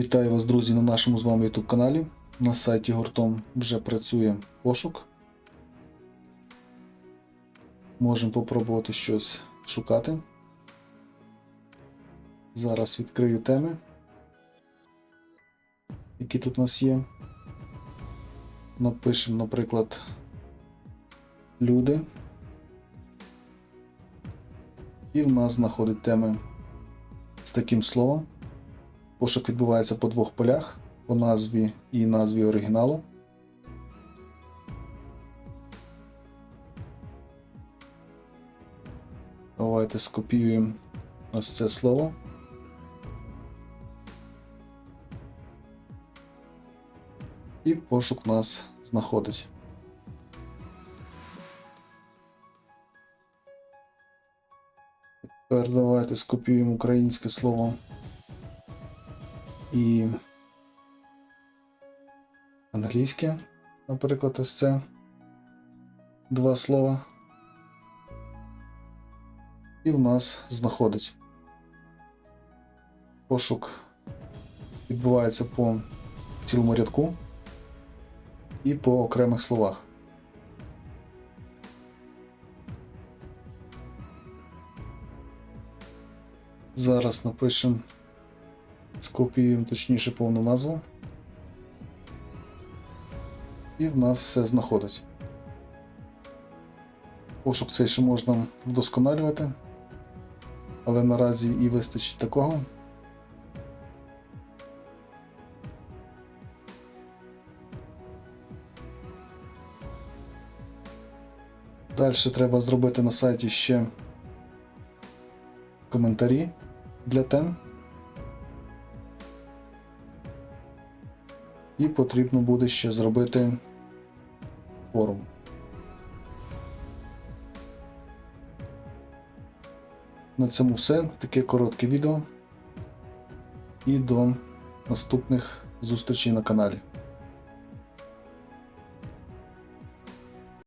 Вітаю вас, друзі, на нашому з вами YouTube каналі. На сайті гуртом вже працює пошук. Можемо попробувати щось шукати. Зараз відкрию теми, які тут у нас є. Напишемо, наприклад, люди. І в нас знаходить теми з таким словом. Пошук відбувається по двох полях: по назві і назві оригіналу. Давайте скопіюємо ось це слово. І пошук нас знаходить. Тепер давайте скопіюємо українське слово і англійське, наприклад, ось це два слова. І в нас знаходить. Пошук відбувається по цілому рядку і по окремих словах. Зараз напишемо скопіюємо точніше повну назву. І в нас все знаходить. Пошук цей ще можна вдосконалювати, але наразі і вистачить такого. Далі треба зробити на сайті ще коментарі для тем. І потрібно буде ще зробити форум. На цьому все. Таке коротке відео. І до наступних зустрічей на каналі.